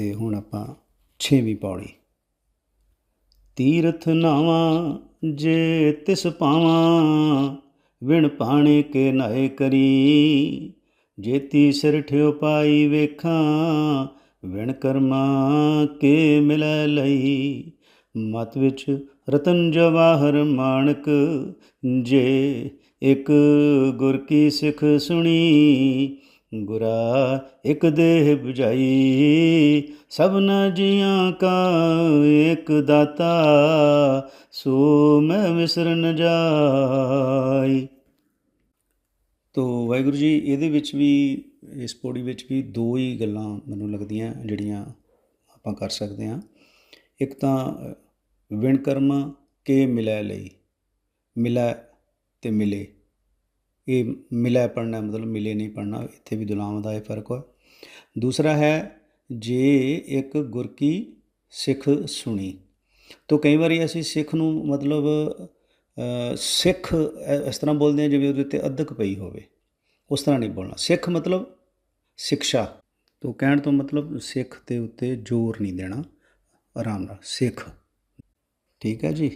ਤੇ ਹੁਣ ਆਪਾਂ 6ਵੀਂ ਪੌੜੀ। ਤੀਰਥ ਨਾਵਾਂ ਜੇ ਤਿਸ ਪਾਵਾਂ ਵਿਣ ਪਾਣੇ ਕੇ ਨਾਏ ਕਰੀ। ਜੇਤੀ ਸਿਰ ਠਿਓ ਪਾਈ ਵੇਖਾਂ ਵਿਣ ਕਰਮਾ ਕੇ ਮਿਲ ਲਈ। ਮਤ ਵਿੱਚ ਰਤਨ ਜਵਾਹਰ ਮਾਣਕ, ਜੇ ਇੱਕ ਗੁਰ ਕੀ ਸਿੱਖ ਸੁਣੀ ਗੁਰਾ ਇੱਕ ਦੇਹ 부ਝਾਈ ਸਭਨਾ ਜੀਆਂ ਕਾ ਇੱਕ ਦਾਤਾ ਸੋ ਮੈਂ ਵਿਸਰ ਜਾਈ। ਤੋ ਵਾਹਿਗੁਰੂ ਜੀ ਇਹਦੇ ਵਿੱਚ ਵੀ ਇਸ ਪੌੜੀ ਵਿੱਚ ਵੀ ਦੋ ਹੀ ਗੱਲਾਂ ਮੈਨੂੰ ਲੱਗਦੀਆਂ ਜਿਹੜੀਆਂ ਆਪਾਂ ਕਰ ਸਕਦੇ ਹਾਂ। ਇੱਕ ਤਾਂ ਅ, ਵਿਣ ਕਰਮ ਕੇ ਮਿਲੈ ਲਈ ਮਿਲੈ ਤੇ ਮਿਲੇ। ਇਹ ਮਿਲੈ ਪੜਨਾ ਮਤਲਬ ਮਿਲੇ ਨਹੀਂ ਪੜਨਾ ਇੱਥੇ ਵੀ ਦੁਲਾਮ ਦਾ ਇਹ ਫ਼ਰਕ ਹੈ ਦੂਸਰਾ ਹੈ, ਜੇ ਇੱਕ ਗੁਰ ਕੀ ਸਿੱਖ ਸੁਣੀ, ਤੋ ਕਈ ਵਾਰੀ ਅਸੀਂ ਸਿੱਖ ਨੂੰ ਮਤਲਬ ਸਿੱਖ ਇਸ ਤਰ੍ਹਾਂ ਬੋਲਦੇ ਹਾਂ ਜਿਵੇਂ ਉਹਦੇ ਉੱਤੇ ਅਧਕ ਪਈ ਹੋਵੇ। ਉਸ ਤਰ੍ਹਾਂ ਨਹੀਂ ਬੋਲਣਾ। ਸਿੱਖ ਮਤਲਬ ਸਿੱਖਿਆ ਤੋਂ ਕਹਿਣ ਤੋਂ ਮਤਲਬ ਸਿੱਖ ਦੇ ਉੱਤੇ ਜ਼ੋਰ ਨਹੀਂ ਦੇਣਾ। ਆਰਾਮ ਨਾਲ, ਸਿੱਖ। ਠੀਕ ਹੈ ਜੀ?